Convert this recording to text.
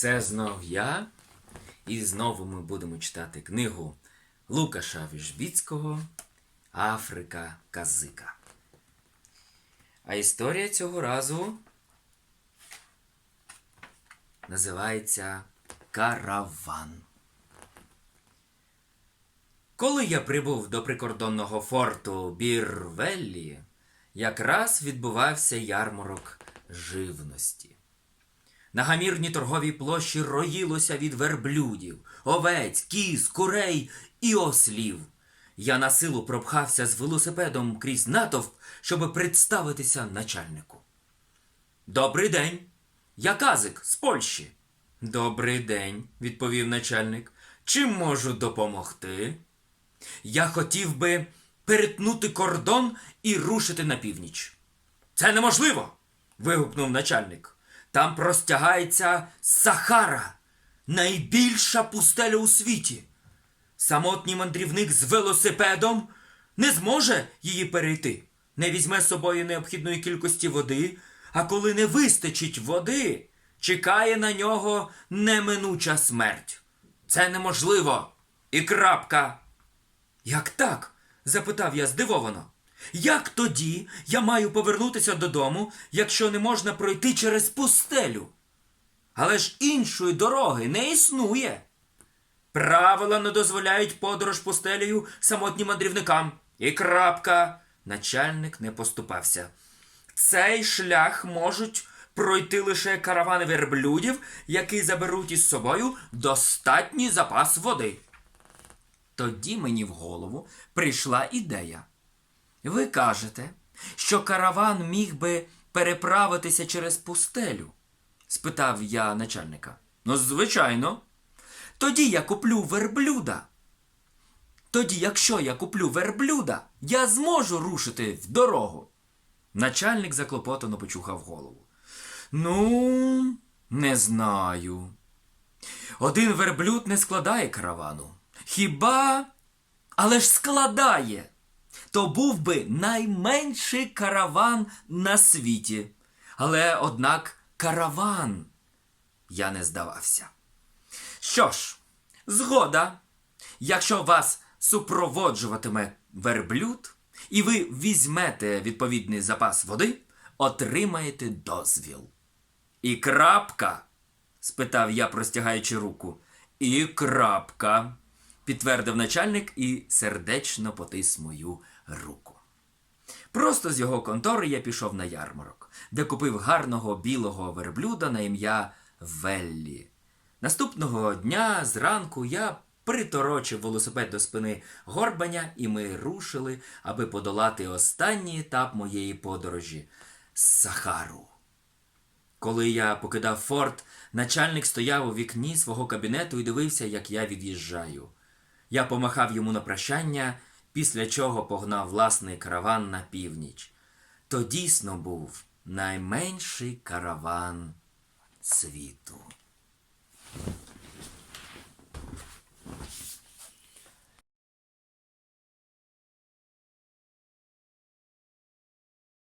Це знов я. І знову ми будемо читати книгу Лукаша Віжбіцького Африка Казика. А історія цього разу називається Караван. Коли я прибув до прикордонного форту Бірвеллі, якраз відбувався ярмарок живності. На гамірній торговій площі роїлося від верблюдів, овець, кіз, курей і ослів. Я на силу пропхався з велосипедом крізь натовп, щоб представитися начальнику. Добрий день. Я казик з Польщі. Добрий день, відповів начальник. Чим можу допомогти? Я хотів би перетнути кордон і рушити на північ. Це неможливо. вигукнув начальник. Там простягається Сахара, найбільша пустеля у світі. Самотній мандрівник з велосипедом не зможе її перейти, не візьме з собою необхідної кількості води, а коли не вистачить води, чекає на нього неминуча смерть. Це неможливо. І крапка. Як так? запитав я здивовано. Як тоді я маю повернутися додому, якщо не можна пройти через пустелю? Але ж іншої дороги не існує. Правила не дозволяють подорож пустелею самотнім мандрівникам. І крапка. Начальник не поступався. Цей шлях можуть пройти лише каравани верблюдів, які заберуть із собою достатній запас води. Тоді мені в голову прийшла ідея. Ви кажете, що караван міг би переправитися через пустелю? спитав я начальника. Ну, звичайно. Тоді я куплю верблюда. Тоді, якщо я куплю верблюда, я зможу рушити в дорогу. Начальник заклопотано почухав голову. Ну, не знаю. Один верблюд не складає каравану. Хіба? Але ж складає. То був би найменший караван на світі. Але, однак, караван. Я не здавався. Що ж, згода. Якщо вас супроводжуватиме верблюд, і ви візьмете відповідний запас води, отримаєте дозвіл. І крапка? спитав я, простягаючи руку. І крапка, підтвердив начальник і сердечно потис мою руку. Просто з його контори я пішов на ярмарок, де купив гарного білого верблюда на ім'я Веллі. Наступного дня зранку я приторочив велосипед до спини горбаня, і ми рушили, аби подолати останній етап моєї подорожі Сахару. Коли я покидав форт, начальник стояв у вікні свого кабінету і дивився, як я від'їжджаю. Я помахав йому на прощання, після чого погнав власний караван на північ. То дійсно був найменший караван світу.